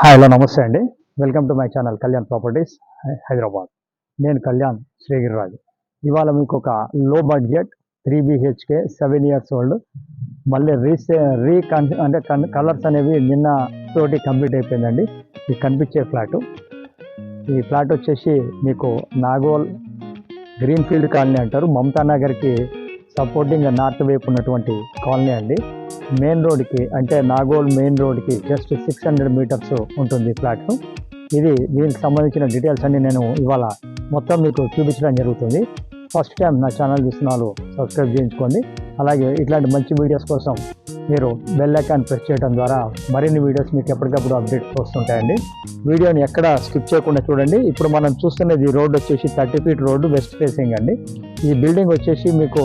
Hi hello నమస్తే అండి. Welcome to my channel Kalyan properties Hyderabad నేను కళ్యాణ్ శ్రీగిరిరాజు. ఇవాళ మీకు ఒక low budget three BHK seven years old మళ్ళీ రీసే రీ కన్ అంటే కలర్స్ అనేవి నిన్న తోటి కంప్లీట్ అయిపోయిందండి. ఇది కనిపించే ఫ్లాటు. ఈ ఫ్లాట్ వచ్చేసి మీకు నాగోల్ గ్రీన్ ఫీల్డ్ కాలనీ అంటారు. మమతా నగర్కి సపోర్టింగ్ నార్త్ వైపు ఉన్నటువంటి కాలనీ అండి. మెయిన్ రోడ్కి అంటే నాగోల్ మెయిన్ రోడ్కి జస్ట్ సిక్స్ హండ్రెడ్ మీటర్స్ ఉంటుంది ఫ్లాట్ ఇది దీనికి సంబంధించిన డీటెయిల్స్ అన్ని నేను ఇవాళ మొత్తం మీకు చూపించడం జరుగుతుంది. ఫస్ట్ టైం నా ఛానల్ చూస్తున్నారు సబ్స్క్రైబ్ చేయించుకోండి. అలాగే ఇట్లాంటి మంచి వీడియోస్ కోసం మీరు బెల్ ఐకాన్ ప్రెస్ చేయడం ద్వారా మరిన్ని వీడియోస్ మీకు ఎప్పటికప్పుడు అప్డేట్స్ వస్తుంటాయండి. వీడియోని ఎక్కడ స్కిప్ చేయకుండా చూడండి. ఇప్పుడు మనం చూస్తున్నది రోడ్ వచ్చేసి thirty feet road west facing అండి. ఈ బిల్డింగ్ వచ్చేసి మీకు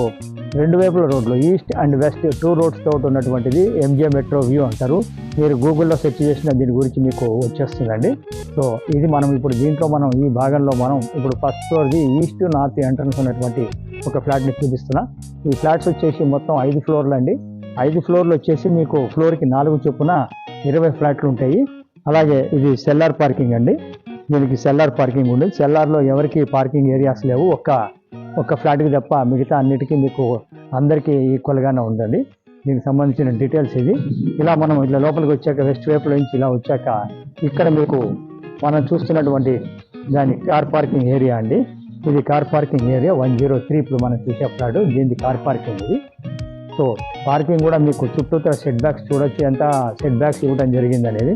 రెండు వైపుల రోడ్లు east and west two roads తోటి ఉన్నటువంటిది ఎంజే మెట్రో వ్యూ అంటారు. మీరు గూగుల్లో సెర్చ్ చేసిన దీని గురించి మీకు వచ్చేస్తుందండి. సో ఇది మనం ఇప్పుడు దీంట్లో మనం ఈ భాగంలో మనం ఇప్పుడు ఫస్ట్ ఫ్లోర్ది ఈస్ట్ నార్త్ ఎంట్రన్స్ ఉన్నటువంటి ఒక ఫ్లాట్ని చూపిస్తున్నా. ఈ ఫ్లాట్స్ వచ్చేసి మొత్తం ఐదు ఫ్లోర్లు అండి. ఐదు ఫ్లోర్లు వచ్చేసి మీకు ఫ్లోర్కి నాలుగు చొప్పున ఇరవై ఫ్లాట్లు ఉంటాయి. అలాగే ఇది సెల్లార్ పార్కింగ్ అండి. దీనికి సెల్లార్ పార్కింగ్ ఉంది సెల్లార్లో ఎవరికి పార్కింగ్ ఏరియాస్ లేవు. ఒక్క ఒక ఫ్లాట్కి తప్ప మిగతా అన్నిటికీ మీకు అందరికీ ఈక్వల్గానే ఉందండి. దీనికి సంబంధించిన డీటెయిల్స్ ఇది. ఇలా మనం ఇట్లా లోపలికి వచ్చాక వెస్ట్ వైపులో నుంచి ఇలా వచ్చాక ఇక్కడ మీకు మనం చూస్తున్నటువంటి దాని కార్ పార్కింగ్ ఏరియా అండి. ఇది car parking area one zero three ఇప్పుడు మనం చూసే ఫ్లాట్ దీనికి కార్ పార్కింగ్ ఇది. సో పార్కింగ్ కూడా మీకు చుట్టూతో సెట్ బ్యాక్స్ చూడొచ్చు ఎంత సెట్ బ్యాక్స్ ఇవ్వడం జరిగింది అనేది.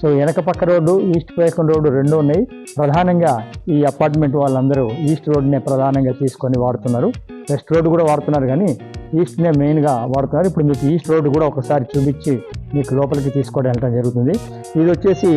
సో వెనక పక్క రోడ్డు ఈస్ట్ పేకం రోడ్డు రెండు ఉన్నాయి. ప్రధానంగా ఈ అపార్ట్మెంట్ వాళ్ళందరూ ఈస్ట్ రోడ్నే ప్రధానంగా తీసుకొని వాడుతున్నారు. వెస్ట్ రోడ్డు కూడా వాడుతున్నారు కానీ ఈస్ట్నే మెయిన్గా వాడుతున్నారు. ఇప్పుడు మీకు ఈస్ట్ రోడ్డు కూడా ఒకసారి చూపించి మీకు లోపలికి తీసుకొని వెళ్ళడం జరుగుతుంది? ఇది వచ్చేసి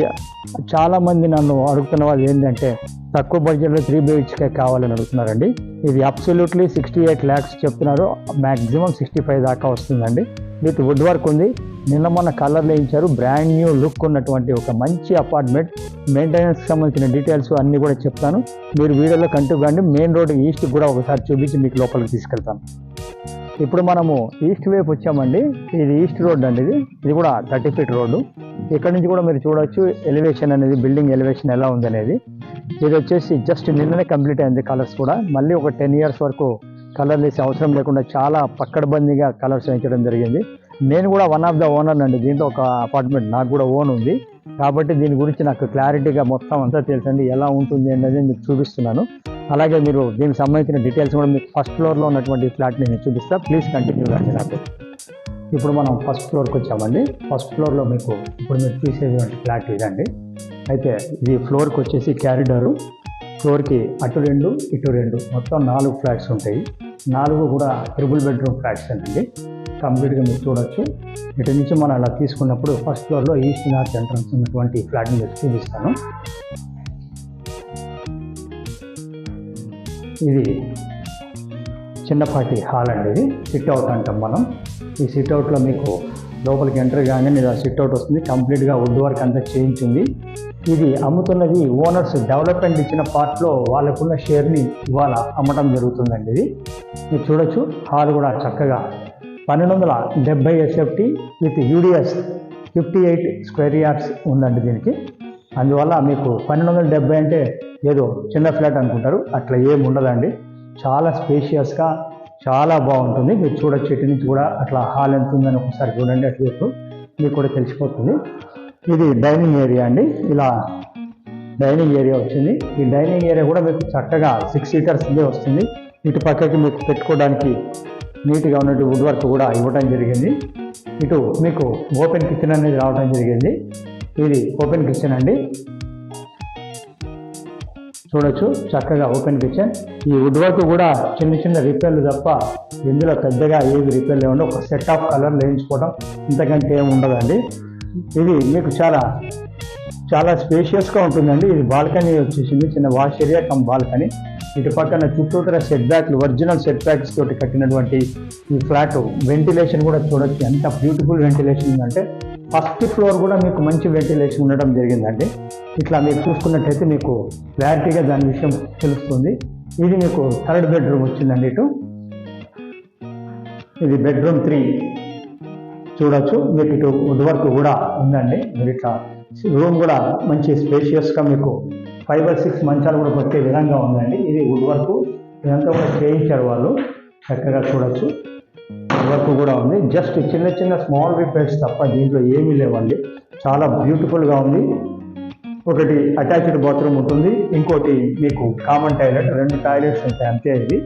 చాలామంది నన్ను అడుగుతున్న వాళ్ళు ఏంటంటే తక్కువ బడ్జెట్లో త్రీ బిహెచ్కే కావాలని అడుగుతున్నారండి. ఇది అబ్సల్యూట్లీ సిక్స్టీ ఎయిట్ ల్యాక్స్ చెప్తున్నారు. మ్యాక్సిమం సిక్స్టీ ఫైవ్ దాకా వస్తుందండి. విత్ వుడ్ వర్క్ ఉంది. నిన్న మొన్న కలర్ వేయించారు బ్రాండ్ న్యూ లుక్ ఉన్నటువంటి ఒక మంచి అపార్ట్మెంట్ మెయింటెనెన్స్కి సంబంధించిన డీటెయిల్స్ అన్నీ కూడా చెప్తాను. మీరు వీడియోలో కంటూ కానీ మెయిన్ రోడ్ ఈస్ట్ కూడా ఒకసారి చూపించి మీకు లోపలికి తీసుకెళ్తాను. ఇప్పుడు మనము ఈస్ట్ వైపు వచ్చామండి. ఇది ఈస్ట్ రోడ్ అండి ఇది. ఇది కూడా థర్టీ ఫీట్ రోడ్డు. ఇక్కడ నుంచి కూడా మీరు చూడొచ్చు ఎలివేషన్ అనేది బిల్డింగ్ ఎలివేషన్ ఎలా ఉందనేది. ఇది వచ్చేసి జస్ట్ నిన్ననే కంప్లీట్ అయింది కలర్స్ కూడా. మళ్ళీ ఒక టెన్ ఇయర్స్ వరకు కలర్ వేసే అవసరం లేకుండా చాలా పక్కడబందీగా కలర్స్ వేయించడం జరిగింది. నేను కూడా వన్ ఆఫ్ ద ఓనర్ అండి. దీంట్లో ఒక అపార్ట్మెంట్ నాకు కూడా ఓన్ ఉంది. కాబట్టి దీని గురించి నాకు క్లారిటీగా మొత్తం అంతా తెలుసండి. ఎలా ఉంటుంది అనేది మీకు చూపిస్తున్నాను. అలాగే మీరు దీనికి సంబంధించిన డీటెయిల్స్ కూడా మీకు ఫస్ట్ ఫ్లోర్లో ఉన్నటువంటి ఫ్లాట్ని నేను చూపిస్తా. ప్లీజ్ కంటిన్యూ కండి నాకు. ఇప్పుడు మనం ఫస్ట్ ఫ్లోర్కి వచ్చామండి. ఫస్ట్ ఫ్లోర్లో మీకు ఇప్పుడు మీరు చూసేటువంటి ఫ్లాట్ ఇదండి. అయితే ఇది ఫ్లోర్కి వచ్చేసి క్యారిడరు ఫ్లోర్కి అటు రెండు ఇటు రెండు. మొత్తం నాలుగు ఫ్లాట్స్ ఉంటాయి. నాలుగు కూడా ట్రిపుల్ బెడ్రూమ్ ఫ్లాట్స్ అండి. కంప్లీట్గా మీరు చూడొచ్చు. ఇటు నుంచి మనం అలా తీసుకున్నప్పుడు ఫస్ట్ ఫ్లోర్లో ఈస్ట్ నార్త్ ఎంట్రన్స్ ఉన్నటువంటి ఫ్లాట్ని మీకు చూపిస్తాను. ఇది చిన్నపాటి హాల్ అండి ఇది. సిట్ అవుట్ అంటాం మనం. ఈ సిట్ అవుట్లో మీకు లోపలికి ఎంటర్ కాగానే మీద సిట్ అవుట్ వస్తుంది. కంప్లీట్గా వుడ్ వర్క్ అంతా చేయించింది ఇది అమ్ముతున్నది ఓనర్స్ డెవలప్మెంట్ ఇచ్చిన పార్ట్లో వాళ్ళకున్న షేర్ని ఇవాళ అమ్మటం జరుగుతుందండి ఇది. మీరు చూడొచ్చు హాల్ కూడా చక్కగా పన్నెండు వందల డెబ్బై SFT with UDS fifty eight square yards ఉందండి దీనికి. అందువల్ల మీకు పన్నెండు వందల డెబ్బై అంటే ఏదో చిన్న ఫ్లాట్ అనుకుంటారు. అట్లా ఏమి ఉండదండి. చాలా స్పేషియస్గా చాలా బాగుంటుంది. మీరు చూడొచ్చు ఇటు నుంచి కూడా అట్లా హాల్ ఎంత ఉందని ఒకసారి చూడండి అటువైపు మీకు కూడా తెలిసిపోతుంది. ఇది డైనింగ్ ఏరియా అండి. ఇలా డైనింగ్ ఏరియా వచ్చింది. ఈ డైనింగ్ ఏరియా కూడా మీకు చక్కగా సిక్స్ సీటర్స్దే వస్తుంది. ఇటు పక్కకి మీకు పెట్టుకోవడానికి నీట్గా ఉన్నట్టు వుడ్ వర్క్ కూడా ఇవ్వడం జరిగింది. ఇటు మీకు ఓపెన్ కిచెన్ అనేది రావడం జరిగింది. ఇది ఓపెన్ కిచెన్ అండి. చూడొచ్చు చక్కగా ఓపెన్ కిచెన్. ఈ వుడ్ వర్క్ కూడా చిన్న చిన్న రిపేర్లు తప్ప ఇందులో పెద్దగా ఏవి రిపేర్లు లేవండి ఒక సెట్ ఆఫ్ కలర్ వేయించుకోవడం ఇంతకంటే ఏమి ఉండదండి. ఇది మీకు చాలా చాలా స్పేషియస్గా ఉంటుందండి. ఇది బాల్కనీ వచ్చేసింది చిన్న వాష్ ఏరియా కమ్ బాల్కనీ. ఇటు పక్కన చుట్టూతర సెట్ బ్యాక్లు ఒరిజినల్ సెట్ బ్యాక్స్ తోటి కట్టినటువంటి ఈ ఫ్లాట్ వెంటిలేషన్ కూడా చూడొచ్చు. ఎంత బ్యూటిఫుల్ వెంటిలేషన్ ఉందంటే ఫస్ట్ ఫ్లోర్ కూడా మీకు మంచి వెంటిలేషన్ ఉండడం జరిగిందండి. ఇట్లా మీరు చూసుకున్నట్టయితే మీకు క్లారిటీగా దాని విషయం తెలుస్తుంది. ఇది మీకు థర్డ్ బెడ్రూమ్ వచ్చిందండి ఇటు. ఇది బెడ్రూమ్ త్రీ. చూడొచ్చు. మీకు ఇటు వుడ్ వర్క్ కూడా ఉందండి. మీరు ఇట్లా రూమ్ కూడా మంచి స్పేషియస్గా మీకు ఫైవ్ బై సిక్స్ మంచాలు కూడా పట్టే విధంగా ఉందండి. ఇది వుడ్ వర్క్. ఇదంతా కూడా చేయించారు వాళ్ళు. చక్కగా చూడొచ్చు. వరకు కూడా ఉంది. జస్ట్ చిన్న చిన్న స్మాల్ రిపేర్స్ తప్ప దీంట్లో ఏమీ లేవండి. చాలా బ్యూటిఫుల్గా ఉంది. ఒకటి అటాచ్డ్ బాత్రూమ్ ఉంటుంది. ఇంకోటి మీకు కామన్ టాయిలెట్ రెండు టాయిలెట్స్ ఉంటాయి. అంతే ఇది.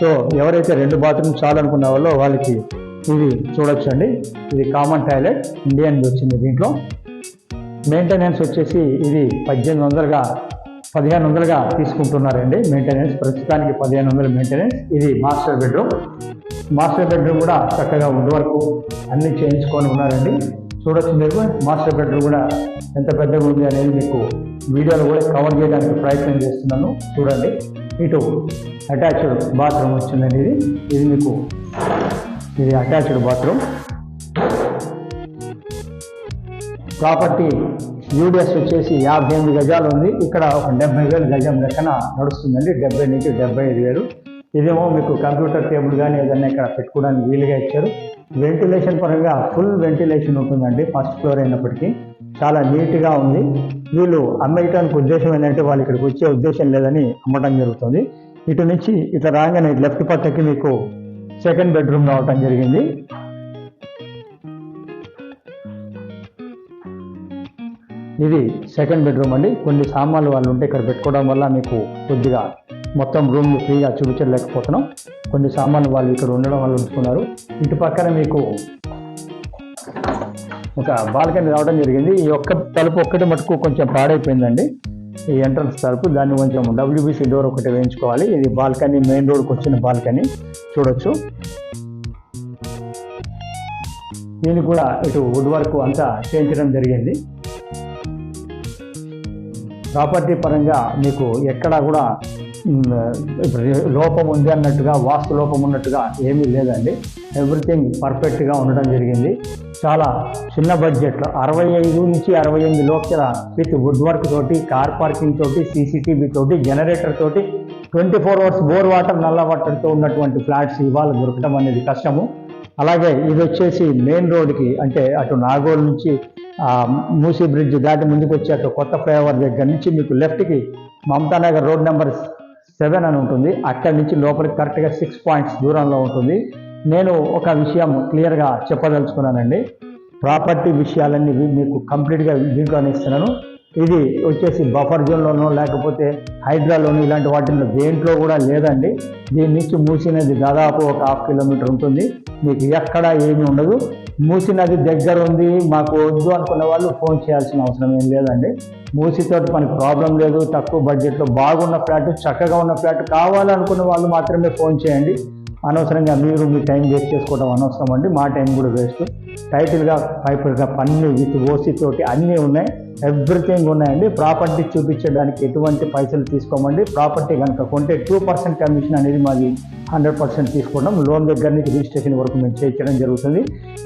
సో ఎవరైతే రెండు బాత్రూమ్స్ చాలనుకున్న వాళ్ళో వాళ్ళకి ఇది చూడొచ్చండి. ఇది కామన్ టాయిలెట్ ఇండియన్ వచ్చింది దీంట్లో. మెయింటెనెన్స్ వచ్చేసి ఇది పద్దెనిమిది వందలుగా పదిహేను వందలుగా తీసుకుంటున్నారండి. మెయింటెనెన్స్ ప్రస్తుతానికి పదిహేను వందల మెయింటెనెన్స్ ఇది మాస్టర్ బెడ్రూమ్ మాస్టర్ బెడ్రూమ్ కూడా చక్కగా వుడ్ వరకు అన్ని చేయించుకొని ఉన్నారండి. చూడొచ్చు మీరు మాస్టర్ బెడ్రూమ్ కూడా ఎంత పెద్దగా ఉంది అనేది మీకు వీడియోలో కూడా కవర్ చేయడానికి ప్రయత్నం చేస్తున్నాను. చూడండి ఇటు అటాచ్డ్ బాత్రూమ్ వచ్చిందండి ఇది. ఇది మీకు ఇది అటాచ్డ్ బాత్రూమ్ ప్రాపర్టీ యూడిఎస్ వచ్చేసి యాభై ఎనిమిది గజాలు ఉంది. ఇక్కడ ఒక డెబ్బై వేలు గజం లెక్కన నడుస్తుందండి. డెబ్బై నుంచి డెబ్బై ఐదు వేలు. ఇదేమో మీకు కంప్యూటర్ టేబుల్ కానీ ఏదైనా ఇక్కడ పెట్టుకోవడానికి వీలుగా ఇచ్చారు. వెంటిలేషన్ పరంగా ఫుల్ వెంటిలేషన్ ఉంటుందండి ఫస్ట్ ఫ్లోర్ అయినప్పటికీ. చాలా నీట్గా ఉంది. వీళ్ళు అమ్మేయటానికి ఉద్దేశం ఏంటంటే వాళ్ళు ఇక్కడికి వచ్చే ఉద్దేశం లేదని అమ్మటం జరుగుతుంది. ఇటు నుంచి ఇట్లా రాగానే లెఫ్ట్ పక్కకి మీకు సెకండ్ బెడ్రూమ్ రావటం జరిగింది. ఇది సెకండ్ బెడ్రూమ్ అండి. కొన్ని సామాన్లు వాళ్ళు ఉంటే ఇక్కడ పెట్టుకోవడం వల్ల మీకు కొద్దిగా మొత్తం రూమ్ ఫ్రీగా చూపించలేకపోతున్నాం. కొన్ని సామాన్లు వాళ్ళు ఇక్కడ ఉండడం వల్ల ఉంచుకున్నారు. ఇటు పక్కన మీకు ఒక బాల్కనీ రావడం జరిగింది. ఈ ఒక్క తలుపు ఒక్కటి మటుకు కొంచెం పాడైపోయిందండి. ఈ ఎంట్రన్స్ తలుపు దాన్ని కొంచెం డబ్ల్యూబీసీ డోర్ ఒకటి వేయించుకోవాలి. ఇది బాల్కనీ మెయిన్ రోడ్కి వచ్చిన బాల్కనీ. చూడొచ్చు. దీన్ని కూడా ఇటు వుడ్ వర్క్ అంతా చేయించడం జరిగింది. ప్రాపర్టీ పరంగా మీకు ఎక్కడా కూడా లోపం ఉంది అన్నట్టుగా వాస్తు లోపం ఉన్నట్టుగా ఏమీ లేదండి. ఎవ్రీథింగ్ పర్ఫెక్ట్గా ఉండడం జరిగింది. చాలా చిన్న బడ్జెట్లో అరవై ఐదు నుంచి అరవై ఎనిమిది లోపల విత్ వుడ్ వర్క్ తోటి కార్ పార్కింగ్ తోటి సీసీటీవీ తోటి జనరేటర్ తోటి twenty four hours bore water నల్ల వాటర్తో ఉన్నటువంటి ఫ్లాట్స్ ఇవాళ దొరకడం అనేది కష్టము. అలాగే ఇది వచ్చేసి మెయిన్ రోడ్కి అంటే అటు నాగోల్ నుంచి మూసీ బ్రిడ్జ్ దాటి ముందుకు అటు కొత్త ఫ్లైఓవర్ దగ్గర నుంచి మీకు లెఫ్ట్కి Mamata Nagar road number seven అని ఉంటుంది. అక్కడి నుంచి లోపలికి కరెక్ట్గా సిక్స్ పాయింట్స్ దూరంలో ఉంటుంది. నేను ఒక విషయం క్లియర్గా చెప్పదలుచుకున్నానండి. ప్రాపర్టీ విషయాలన్నీ మీకు కంప్లీట్గా దీంట్లోనే ఇస్తున్నాను. ఇది వచ్చేసి బఫర్ జోన్లోనో లేకపోతే హైడ్రాలోనో ఇలాంటి వాటిల్లో దేంట్లో కూడా లేదండి. దీని నుంచి మూసినది దాదాపు ఒక హాఫ్ కిలోమీటర్ ఉంటుంది. మీకు ఎక్కడ ఏమీ ఉండదు. మూసి నది దగ్గర ఉంది మాకు వద్దు అనుకున్న వాళ్ళు ఫోన్ చేయాల్సిన అవసరం ఏం లేదండి. మూసితో మనకి ప్రాబ్లం లేదు తక్కువ బడ్జెట్లో బాగున్న ఫ్లాట్ చక్కగా ఉన్న ఫ్లాట్ కావాలనుకున్న వాళ్ళు మాత్రమే ఫోన్ చేయండి. అనవసరంగా మీరు మీ టైం వేస్ట్ చేసుకోవడం అనవసరం అండి మా టైం కూడా వేస్ట్. టైటిల్గా పైపుల్గా పన్ను విత్ ఓసీతోటి అన్నీ ఉన్నాయి. ఎవ్రీథింగ్ ఉన్నాయండి. ప్రాపర్టీ చూపించడానికి ఎటువంటి పైసలు తీసుకోమండి. ప్రాపర్టీ కనుక కొంటే టూ పర్సెంట్ కమిషన్ అనేది మాది హండ్రెడ్ పర్సెంట్ తీసుకోవడం లోన్ దగ్గర నుంచి రిజిస్ట్రేషన్ వరకు మేము చేయించడం జరుగుతుంది.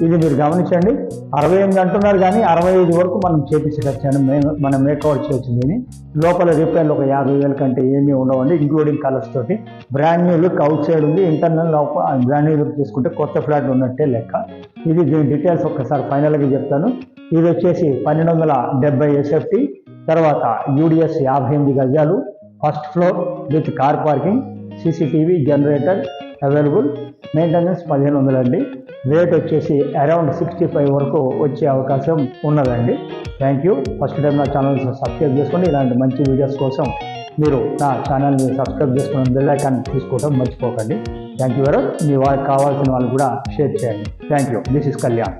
ఇది మీరు గమనించండి అరవై ఎనిమిది అంటున్నారు కానీ అరవై ఐదు వరకు మనం చేపించగచ్చాను మేము మనం మేకవర్ చేయొచ్చు దీన్ని. లోపల రిపేర్లు ఒక యాభై వేల కంటే ఏమీ ఉండవండి ఇంక్లూడింగ్ కలర్స్ తోటి. Brand new look outside ఉంది ఇంటర్నల్ లోపల బ్రాండ్ న్యూ లుక్ తీసుకుంటే కొత్త ఫ్లాట్ ఉన్నట్టే లెక్క. ఇది దీని డీటెయిల్స్ ఒక్కసారి ఫైనల్గా చెప్తాను. ఇది వచ్చేసి పన్నెండు వందల డెబ్బై ఎస్ఎఫ్టీ తర్వాత యూడిఎస్ యాభై ఎనిమిది గజాలు first floor with car parking CCTV generator available maintenance పదిహేను వందలండి. రేట్ వచ్చేసి అరౌండ్ సిక్స్టీ ఫైవ్ వరకు వచ్చే అవకాశం ఉన్నదండి. థ్యాంక్ యూ ఫస్ట్ టైం నా ఛానల్ సబ్స్క్రైబ్ చేసుకోండి. ఇలాంటి మంచి వీడియోస్ కోసం మీరు నా ఛానల్ని సబ్స్క్రైబ్ చేసుకుని బెల్ ఐకాన్ తీసుకోవడం మర్చిపోకండి. థ్యాంక్ యూ వెరీ మీ వాళ్ళకి కావాల్సిన వాళ్ళు కూడా షేర్ చేయండి. Thank you this is Kalyan